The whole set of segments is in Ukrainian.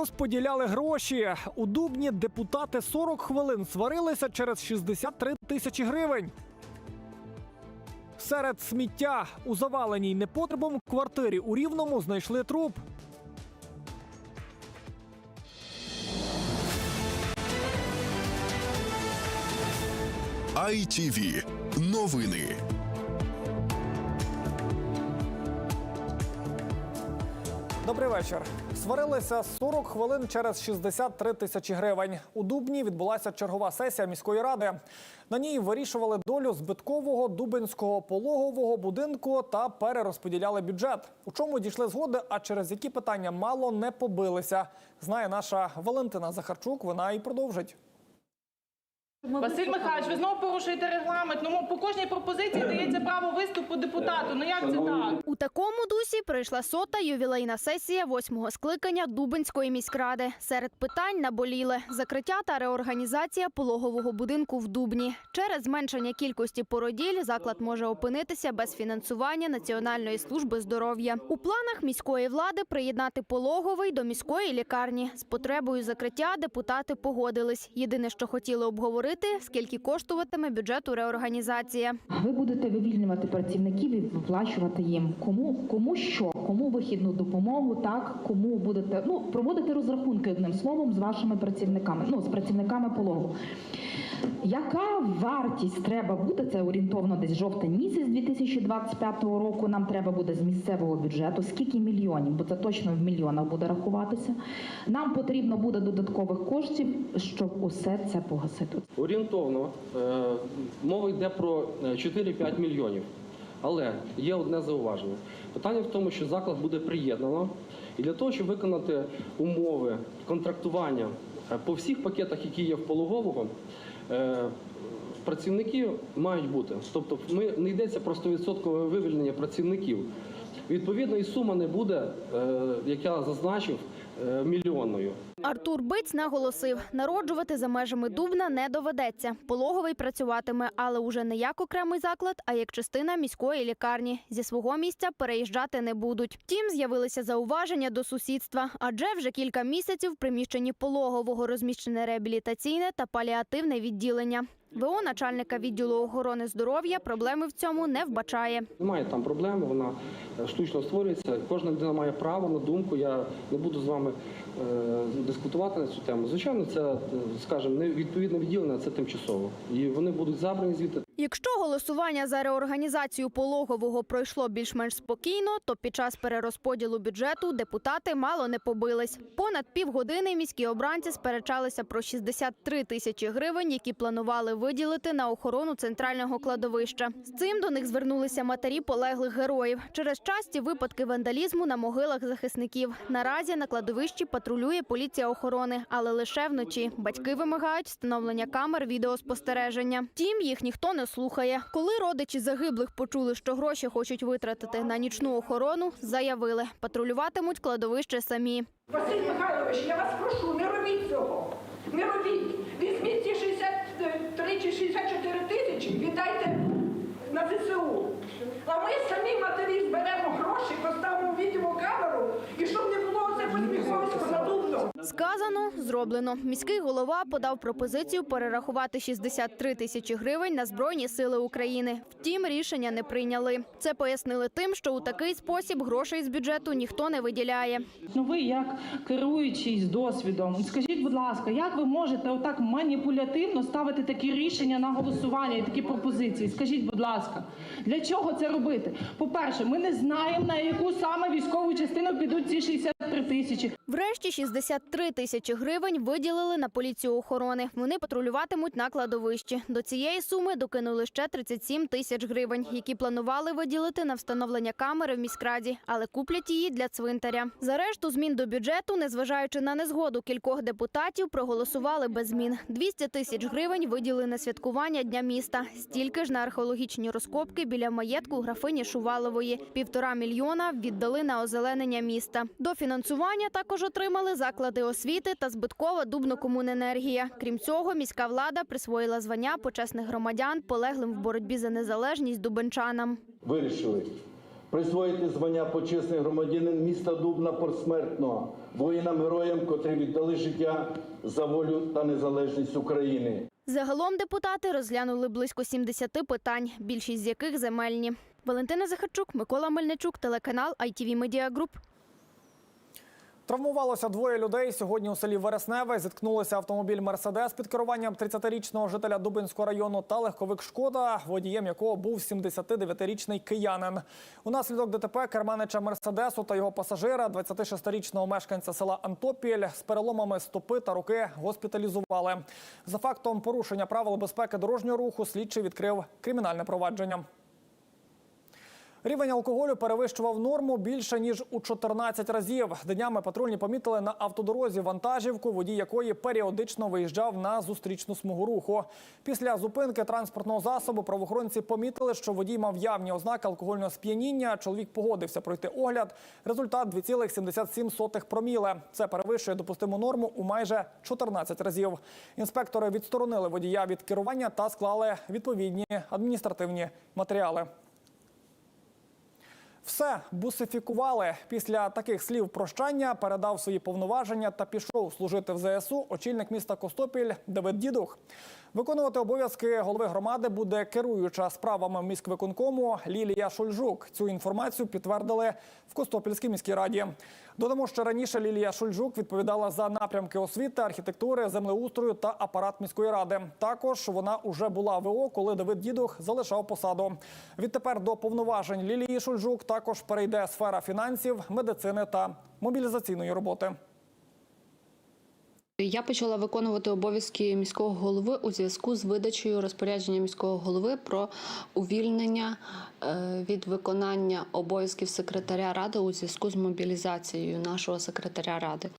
Розподіляли гроші. У Дубні депутати 40 хвилин сварилися через 63 тисячі гривень. Серед сміття у заваленій непотребом квартирі у Рівному знайшли труп. ITV. Новини. Добрий вечір. Сварилися 40 хвилин через 63 тисячі гривень. У Дубні відбулася чергова сесія міської ради. На ній вирішували долю збиткового дубинського пологового будинку та перерозподіляли бюджет. У чому дійшли згоди, а через які питання мало не побилися. Знає наша Валентина Захарчук. Вона і продовжить. Василь Михайлович, ви знову порушуєте регламент. Ну по кожній пропозиції дається право виступу депутату. Ну як це так? У такому дусі прийшла сота ювілейна сесія восьмого скликання Дубинської міськради. Серед питань наболіли закриття та реорганізація пологового будинку в Дубні. Через зменшення кількості породіль заклад може опинитися без фінансування Національної служби здоров'я. У планах міської влади приєднати пологовий до міської лікарні. З потребою закриття депутати погодились. Єдине, що хотіли обговорити, скільки коштуватиме бюджету реорганізація. Ви будете вивільнювати працівників і виплачувати їм кому, кому що, кому вихідну допомогу, так кому будете ну проводити розрахунки одним словом з вашими працівниками, ну з працівниками пологу. Яка вартість треба буде? Це орієнтовно десь жовтень місяць 2025 року. Нам треба буде з місцевого бюджету. Скільки мільйонів? Бо це точно в мільйонах буде рахуватися. Нам потрібно буде додаткових коштів, щоб усе це погасити. Орієнтовно е, мова йде про е, 4-5 мільйонів. Але є одне зауваження. Питання в тому, що заклад буде приєднано, і для того, щоб виконати умови контрактування е, по всіх пакетах, які є в пологового, е, працівники мають бути. Тобто ми, не йдеться про 100% вивільнення працівників. Відповідно, і сума не буде, е, як я зазначив, е, мільйонною. Артур Биць наголосив, народжувати за межами Дубна не доведеться. Пологовий працюватиме, але уже не як окремий заклад, а як частина міської лікарні. Зі свого місця переїжджати не будуть. Втім, з'явилися зауваження до сусідства, адже вже кілька місяців в приміщенні пологового розміщене реабілітаційне та паліативне відділення. ВО начальника відділу охорони здоров'я проблеми в цьому не вбачає. Немає там проблеми, вона штучно створюється. Кожна людина має право на думку. Я не буду з вами дискутувати на цю тему. Звичайно, це, е, скажімо, не відповідне відділення, це тимчасово. І вони будуть забрані звідти. Якщо голосування за реорганізацію пологового пройшло більш-менш спокійно, то під час перерозподілу бюджету депутати мало не побились. Понад півгодини міські обранці сперечалися про 63 тисячі гривень, які планували виділити на охорону центрального кладовища. З цим до них звернулися матері полеглих героїв через часті випадки вандалізму на могилах захисників. Наразі на кладовищі патрулює поліція охорони, але лише вночі. Батьки вимагають встановлення камер відеоспостереження. Втім, їх ніхто не слухає. Коли родичі загиблих почули, що гроші хочуть витратити на нічну охорону, заявили, патрулюватимуть кладовище самі. Василь Михайлович, я вас прошу, не робіть цього. Не робіть. Візьміть ці 63 чи 64 тисячі, віддайте на ЗСУ. А ми самі матері зберемо гроші, поставимо відеокамеру, і щоб не було це посміховисько надувно. Сказано, зроблено. Міський голова подав пропозицію перерахувати 63 тисячі гривень на Збройні сили України. Втім, рішення не прийняли. Це пояснили тим, що у такий спосіб грошей з бюджету ніхто не виділяє. Ну ви як керуючий з досвідом, скажіть, будь ласка, як ви можете отак маніпулятивно ставити такі рішення на голосування і такі пропозиції? Скажіть, будь ласка, для чого це робити? По-перше, ми не знаємо на яку саме військову частину підуть ці 63 тисячі. Врешті 63 тисячі гривень виділили на поліцію охорони. Вони патрулюватимуть на кладовищі. До цієї суми докинули ще 37 тисяч гривень, які планували виділити на встановлення камери в міськраді, але куплять її для цвинтаря. За решту змін до бюджету, незважаючи на незгоду кількох депутатів, проголосували без змін. 200 тисяч гривень виділили на святкування Дня міста. Стільки ж на археологічні розкопки біля маєтку графині Шувалової. Півтора мільйона віддали на озеленення міста. До фінансування також отримали заклади освіти та збиткова Дубнокомуненергія. Крім цього, міська влада присвоїла звання почесних громадян, полеглим в боротьбі за незалежність дубенчанам. вирішили присвоїти звання почесний громадянин міста Дубна посмертно воїнам-героям, котрі віддали життя за волю та незалежність України. Загалом депутати розглянули близько 70 питань, більшість з яких земельні. Валентина Захарчук, Микола Мельничук, телеканал ITV Media Group. Травмувалося двоє людей. Сьогодні у селі Вересневе зіткнулися автомобіль Мерседес під керуванням 30-річного жителя Дубинського району та легковик Шкода, водієм якого був 79-річний киянин. Унаслідок ДТП керманича Мерседесу та його пасажира, 26-річного мешканця села Антопіль, з переломами стопи та руки госпіталізували. За фактом порушення правил безпеки дорожнього руху слідчий відкрив кримінальне провадження. Рівень алкоголю перевищував норму більше ніж у 14 разів. Днями патрульні помітили на автодорозі вантажівку, водій якої періодично виїжджав на зустрічну смугу руху. Після зупинки транспортного засобу правоохоронці помітили, що водій мав явні ознаки алкогольного сп'яніння. Чоловік погодився пройти огляд. Результат 2,77 проміле. Це перевищує допустиму норму у майже 14 разів. Інспектори відсторонили водія від керування та склали відповідні адміністративні матеріали. Все бусифікували. Після таких слів прощання передав свої повноваження та пішов служити в ЗСУ очільник міста Костопіль Давид Дідух. Виконувати обов'язки голови громади буде керуюча справами міськвиконкому Лілія Шульжук. Цю інформацію підтвердили в Костопільській міській раді. Додамо, що раніше Лілія Шульжук відповідала за напрямки освіти, архітектури, землеустрою та апарат міської ради. Також вона уже була ВО, коли Давид Дідух залишав посаду. Відтепер до повноважень Лілії Шульжук також перейде сфера фінансів, медицини та мобілізаційної роботи. Я почала виконувати обов'язки міського голови у зв'язку з видачею розпорядження міського голови про увільнення е, від виконання обов'язків секретаря ради у зв'язку з мобілізацією нашого секретаря ради.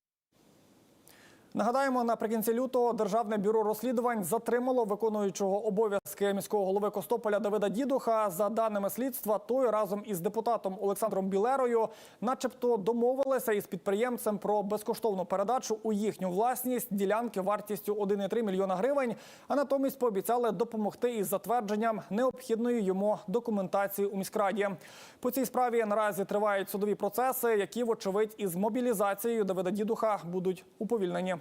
Нагадаємо, наприкінці лютого Державне бюро розслідувань затримало виконуючого обов'язки міського голови Костополя Давида Дідуха. За даними слідства, той разом із депутатом Олександром Білерою, начебто, домовилися із підприємцем про безкоштовну передачу у їхню власність ділянки вартістю 1,3 мільйона гривень. А натомість пообіцяли допомогти із затвердженням необхідної йому документації у міськраді. По цій справі наразі тривають судові процеси, які, вочевидь, із мобілізацією Давида Дідуха будуть уповільнені.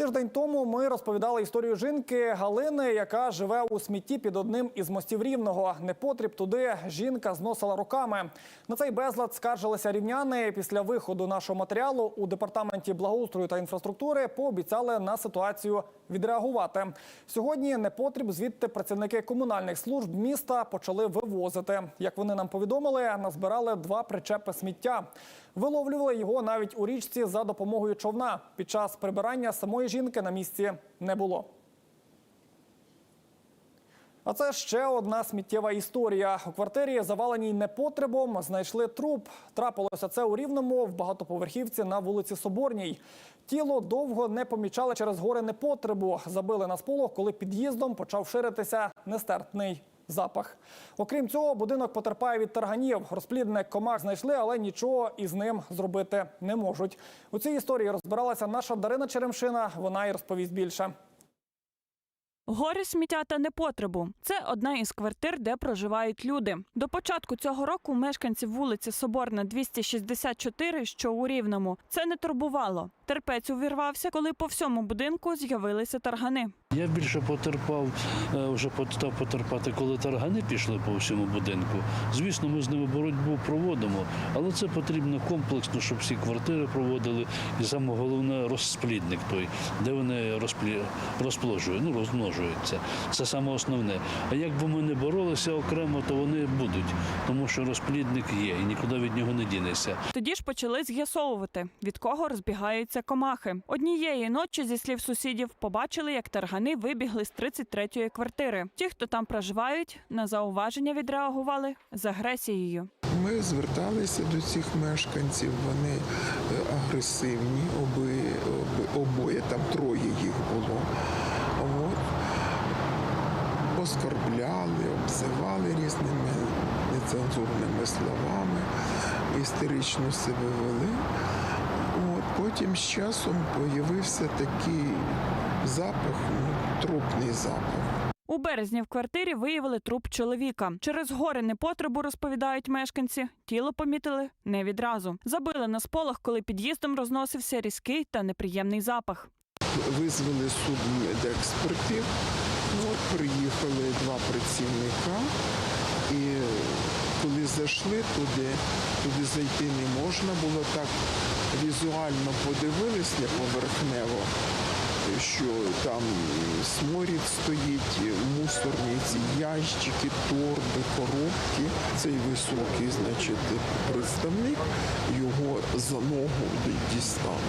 Тиждень тому ми розповідали історію жінки Галини, яка живе у смітті під одним із мостів рівного. Непотріб туди жінка зносила руками. На цей безлад скаржилися рівняни. Після виходу нашого матеріалу у департаменті благоустрою та інфраструктури пообіцяли на ситуацію відреагувати. Сьогодні непотріб звідти працівники комунальних служб міста почали вивозити. Як вони нам повідомили, назбирали два причепи сміття. Виловлювали його навіть у річці за допомогою човна. Під час прибирання самої жінки на місці не було. А це ще одна сміттєва історія. У квартирі, заваленій непотребом, знайшли труп. Трапилося це у Рівному в багатоповерхівці на вулиці Соборній. Тіло довго не помічали через гори непотребу. Забили на сполох, коли під'їздом почав ширитися нестерпний запах. Окрім цього, будинок потерпає від тарганів. Розплідник комах знайшли, але нічого із ним зробити не можуть. У цій історії розбиралася наша Дарина Черемшина. Вона і розповість більше. Гори сміття та непотребу це одна із квартир, де проживають люди. До початку цього року мешканців вулиці Соборна 264, що у Рівному, це не турбувало. Терпець увірвався, коли по всьому будинку з'явилися таргани. Я більше потерпав, е, вже почав потерпати, коли таргани пішли по всьому будинку. Звісно, ми з ними боротьбу проводимо, але це потрібно комплексно, щоб всі квартири проводили. І саме головне розплідник той, де вони розплі... розплоджують, ну розмножуються. Це саме основне. А якби ми не боролися окремо, то вони будуть, тому що розплідник є і нікуди від нього не дінешся. Тоді ж почали з'ясовувати, від кого розбігаються комахи. Однієї ночі, зі слів сусідів, побачили, як таргани вибігли з 33-ї квартири. Ті, хто там проживають, на зауваження відреагували з агресією. Ми зверталися до цих мешканців, вони е, агресивні, оби, оби, обоє, там троє їх було. От. Оскорбляли, обзивали різними нецензурними словами, істерично себе вели. От. Потім з часом з'явився такий запах, ну, трупний запах. У березні в квартирі виявили труп чоловіка. Через гори непотребу, розповідають мешканці, тіло помітили не відразу. Забили на сполох, коли під'їздом розносився різкий та неприємний запах. Визвали судмедекспертів. Ну, от приїхали два працівника. І коли зайшли туди, туди зайти не можна було так візуально подивились поверхнево, що там сморід стоїть, мусорниці, ящики, торби, коробки. Цей високий, значить, представник його за ногу дістав.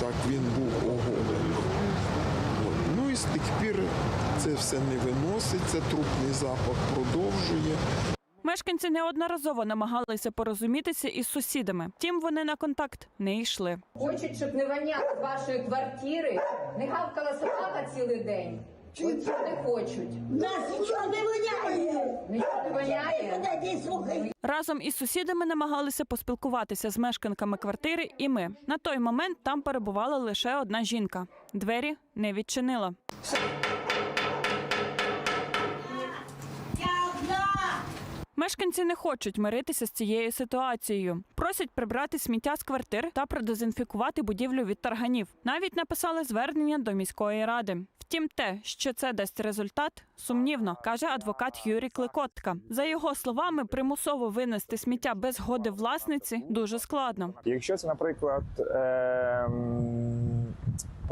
Так він був оголений. Ну і з тих пір це все не виноситься, трупний запах продовжує. Мешканці неодноразово намагалися порозумітися із сусідами. Втім, вони на контакт не йшли. Хочуть, щоб не воняло з вашої квартири, не гавкала собака цілий день. Що не хочуть. Нас нічого не воняє. Нічого не воняє. Разом із сусідами намагалися поспілкуватися з мешканками квартири, і ми на той момент там перебувала лише одна жінка. Двері не відчинила. Мешканці не хочуть миритися з цією ситуацією. Просять прибрати сміття з квартир та продезінфікувати будівлю від тарганів. Навіть написали звернення до міської ради. Втім, те, що це дасть результат, сумнівно, каже адвокат Юрій Кликотка. За його словами, примусово винести сміття без згоди власниці дуже складно. Якщо це, наприклад, ем,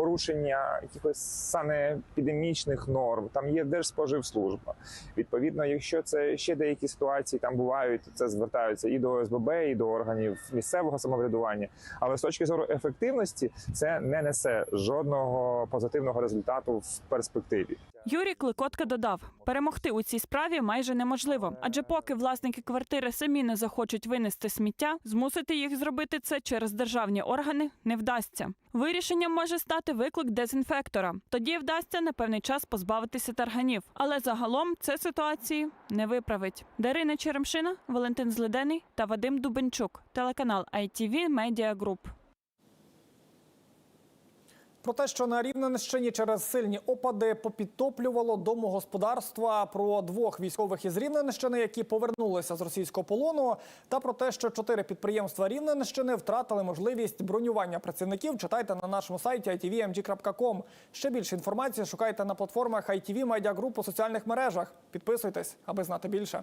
порушення якихось санепідемічних норм, там є Держспоживслужба. Відповідно, якщо це ще деякі ситуації там бувають, це звертаються і до СББ, і до органів місцевого самоврядування. Але з точки зору ефективності це не несе жодного позитивного результату в перспективі. Юрій Кликотка додав, перемогти у цій справі майже неможливо, адже поки власники квартири самі не захочуть винести сміття, змусити їх зробити це через державні органи не вдасться. Вирішенням може стати виклик дезінфектора. Тоді вдасться на певний час позбавитися тарганів. Але загалом це ситуації не виправить. Дарина Черемшина, Валентин Злидений та Вадим Дубенчук. Телеканал ITV Media Group. Про те, що на Рівненщині через сильні опади попідтоплювало домогосподарства, про двох військових із Рівненщини, які повернулися з російського полону, та про те, що чотири підприємства Рівненщини втратили можливість бронювання працівників. Читайте на нашому сайті itvmg.com. Ще більше інформації шукайте на платформах ITV Media Group у соціальних мережах. Підписуйтесь, аби знати більше.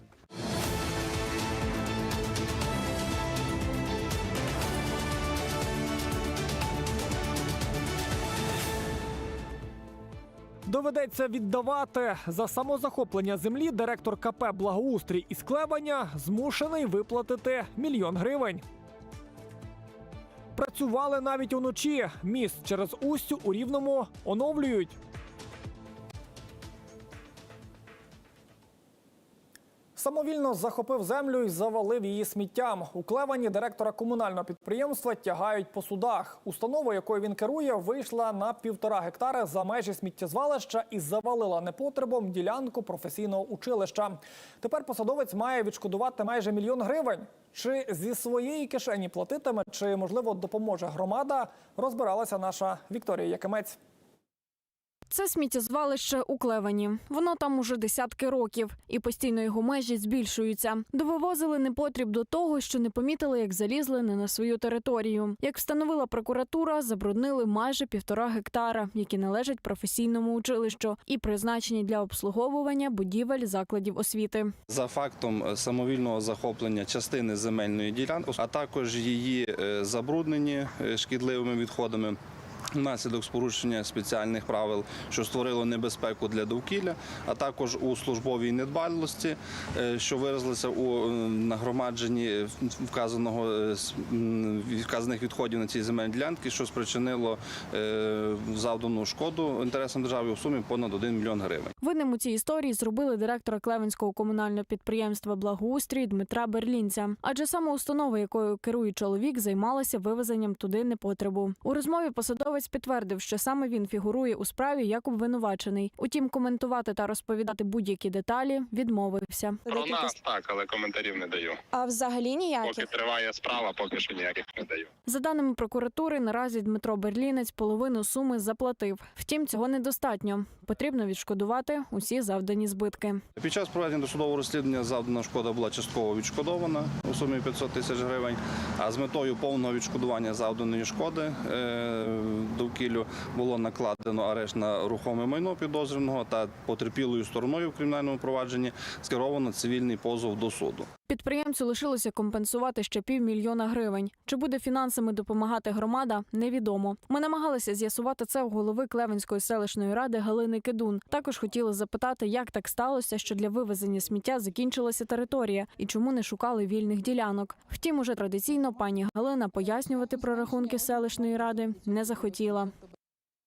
Доведеться віддавати за самозахоплення землі. Директор КП Благоустрій і склевання змушений виплатити мільйон гривень. Працювали навіть уночі. Міст через Устю у Рівному оновлюють. Самовільно захопив землю і завалив її сміттям. У Клевані директора комунального підприємства тягають по судах. Установа, якою він керує, вийшла на півтора гектари за межі сміттєзвалища і завалила непотребом ділянку професійного училища. Тепер посадовець має відшкодувати майже мільйон гривень. Чи зі своєї кишені платитиме, чи можливо допоможе громада? Розбиралася наша Вікторія Якимець. Це сміттєзвалище у Клевані. Воно там уже десятки років, і постійно його межі збільшуються. Довивозили непотріб до того, що не помітили, як залізли не на свою територію. Як встановила прокуратура, забруднили майже півтора гектара, які належать професійному училищу, і призначені для обслуговування будівель закладів освіти. За фактом е, самовільного захоплення частини земельної ділянки, а також її е, забруднені е, шкідливими відходами. Внаслідок спорушення спеціальних правил, що створило небезпеку для довкілля, а також у службовій недбалості, е, що виразилися у е, нагромадженні вказаного е, вказаних відходів на цій земельній ділянці, що спричинило завдану шкоду інтересам держави у сумі понад 1 мільйон гривень. Винним у цій історії зробили директора Клевенського комунального підприємства Благоустрій Дмитра Берлінця. Адже саме установа, якою керує чоловік, займалася вивезенням туди непотребу. У розмові посадовець підтвердив, що саме він фігурує у справі як обвинувачений. Утім, коментувати та розповідати будь-які деталі відмовився. Про нас так, але коментарів не даю. А взагалі Поки триває справа, поки що ніяких не даю. За даними прокуратури, наразі Дмитро Берлінець половину суми заплатив. Втім, цього недостатньо. Потрібно відшкодувати усі завдані збитки. Під час проведення досудового розслідування завдана шкода була частково відшкодована у сумі 500 тисяч гривень. А з метою повного відшкодування завданої шкоди е, довкіллю було накладено арешт на рухоме майно підозрюваного та потерпілою стороною в кримінальному провадженні скеровано цивільний позов до суду. Підприємцю лишилося компенсувати ще півмільйона гривень. Чи буде фінансами допомагати громада, невідомо. Ми намагалися з'ясувати це у голови Клевенської селищної ради Галини Кедун. Також хотіли запитати, як так сталося, що для вивезення сміття закінчилася територія і чому не шукали вільних ділянок. Втім, уже традиційно пані Галина пояснювати про рахунки селищної ради не захотіла.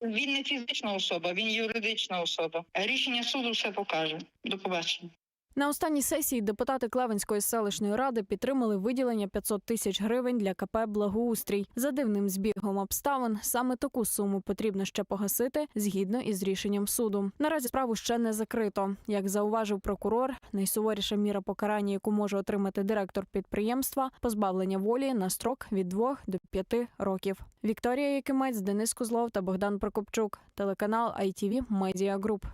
Він не фізична особа, він юридична особа. Рішення суду все покаже. До побачення. На останній сесії депутати Клевенської селищної ради підтримали виділення 500 тисяч гривень для КП Благоустрій. За дивним збігом обставин саме таку суму потрібно ще погасити згідно із рішенням суду. Наразі справу ще не закрито. Як зауважив прокурор, найсуворіша міра покарання, яку може отримати директор підприємства, позбавлення волі на строк від 2 до 5 років. Вікторія Якимець, Денис Козлов та Богдан Прокопчук. Телеканал ITV Media Group.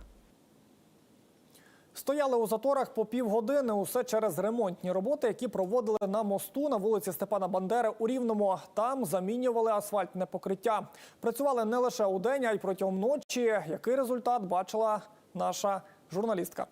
Стояли у заторах по півгодини. Усе через ремонтні роботи, які проводили на мосту на вулиці Степана Бандери у Рівному. Там замінювали асфальтне покриття. Працювали не лише у день, а й протягом ночі. Який результат бачила наша журналістка?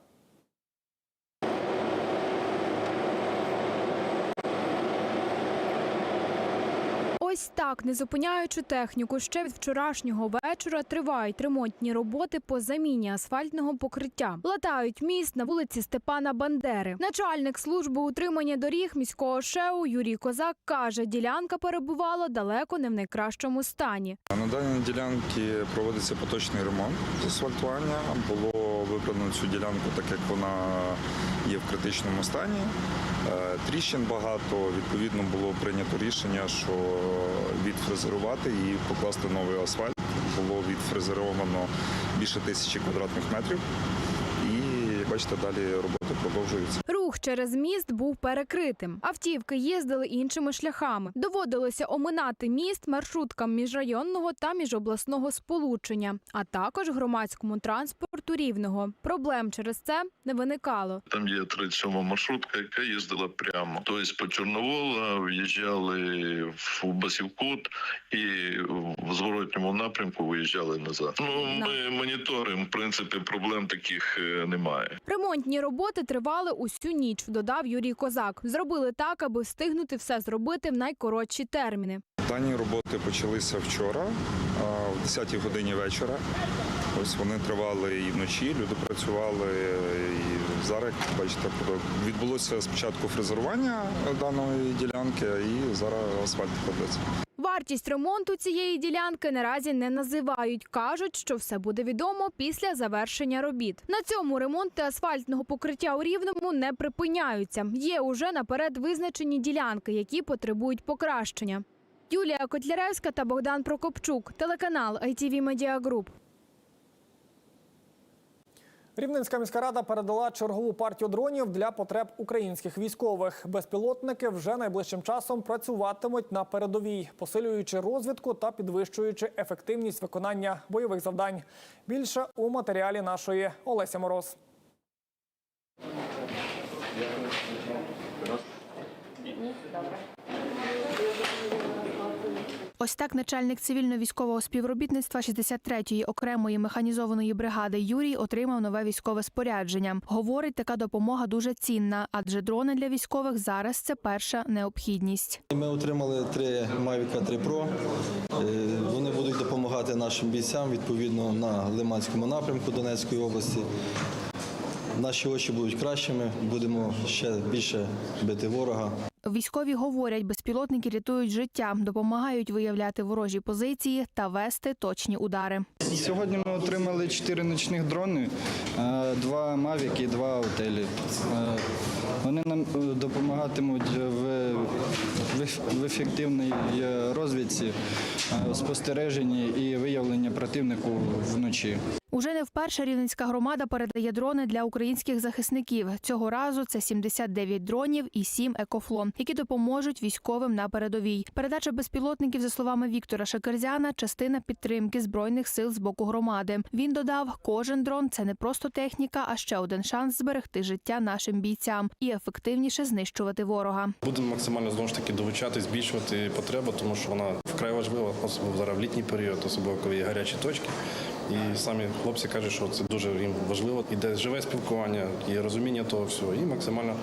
Ось так, не зупиняючи техніку, ще від вчорашнього вечора тривають ремонтні роботи по заміні асфальтного покриття. Латають міст на вулиці Степана Бандери. Начальник служби утримання доріг міського ШЕУ Юрій Козак каже, ділянка перебувала далеко не в найкращому стані. На даній ділянці проводиться поточний ремонт асфальтування. Було вибрано цю ділянку, так як вона є в критичному стані. Е, Тріщин багато. Відповідно було прийнято рішення, що відфрезерувати і покласти новий асфальт. Було відфрезеровано більше тисячі квадратних метрів. І бачите, далі роботи продовжуються. Рух через міст був перекритим. Автівки їздили іншими шляхами. Доводилося оминати міст маршруткам міжрайонного та міжобласного сполучення, а також громадському транспорту рівного. Проблем через це не виникало. Там є 37 маршрутка, яка їздила прямо. Тобто по Чорновола в'їжджали в Басівкут і в зворотньому напрямку виїжджали назад. Ну ми моніторимо. В принципі, проблем таких е, немає. Ремонтні роботи тривали усю ніч, додав Юрій Козак. Зробили так, аби встигнути все зробити в найкоротші терміни. Дані роботи почалися вчора, в 10-й годині вечора. Ось вони тривали і вночі, люди працювали. І зараз, бачите, відбулося спочатку фрезерування даної ділянки, і зараз асфальт кладеться. Вартість ремонту цієї ділянки наразі не називають. кажуть, що все буде відомо після завершення робіт. На цьому ремонти асфальтного покриття у рівному не припиняються. Є уже наперед визначені ділянки, які потребують покращення. Юлія Котляревська та Богдан Прокопчук, телеканал ITV Media Group. Рівненська міська рада передала чергову партію дронів для потреб українських військових. Безпілотники вже найближчим часом працюватимуть на передовій, посилюючи розвідку та підвищуючи ефективність виконання бойових завдань. Більше у матеріалі нашої Олеся Мороз. Ось так начальник цивільно-військового співробітництва 63-ї окремої механізованої бригади Юрій отримав нове військове спорядження. Говорить, така допомога дуже цінна, адже дрони для військових зараз це перша необхідність. Ми отримали три Mavic 3 Pro. Е, Вони будуть допомагати нашим бійцям відповідно на Лиманському напрямку Донецької області. Наші очі будуть кращими, будемо ще більше бити ворога. Військові говорять, безпілотники рятують життя, допомагають виявляти ворожі позиції та вести точні удари. Сьогодні ми отримали чотири нічних дрони, е, два і два Аутелі. Е, Вони нам е, допомагатимуть в, в, ефективній е, розвідці, спостереженні і виявленні противнику вночі. Уже не вперше Рівненська громада передає дрони для українських захисників. Цього разу це 79 дронів і 7 екофлон, які допоможуть військовим на передовій. Передача безпілотників, за словами Віктора Шакерзяна, частина підтримки збройних сил з боку громади. Він додав, кожен дрон це не просто техніка, а ще один шанс зберегти життя нашим бійцям і ефективніше знищувати ворога. Будемо максимально знову ж таки долучати, збільшувати потребу, тому що вона вкрай важлива, особливо зараз в літній період, особливо коли є гарячі точки. І самі хлопці кажуть, що це дуже їм важливо. Іде живе спілкування, є розуміння того всього. І максимально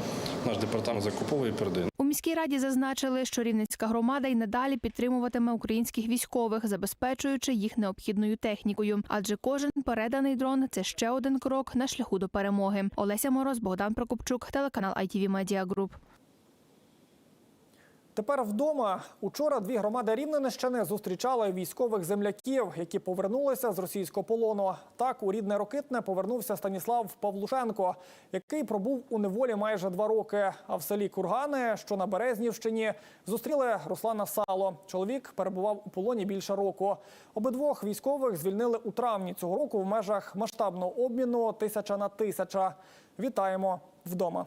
наш департамент закуповує і передає. У міській раді зазначили, що Рівненська громада й надалі підтримуватиме українських військових, забезпечуючи їх необхідною технікою. Адже кожен переданий дрон це ще один крок на шляху до перемоги. Олеся Мороз, Богдан Прокопчук, телеканал ITV Media Group. Тепер вдома учора дві громади Рівненщини зустрічали військових земляків, які повернулися з російського полону. Так у рідне Рокитне повернувся Станіслав Павлушенко, який пробув у неволі майже два роки. А в селі Кургани, що на Березнівщині, зустріли Руслана Сало. Чоловік перебував у полоні більше року. Обидвох військових звільнили у травні цього року в межах масштабного обміну тисяча на тисяча. Вітаємо вдома.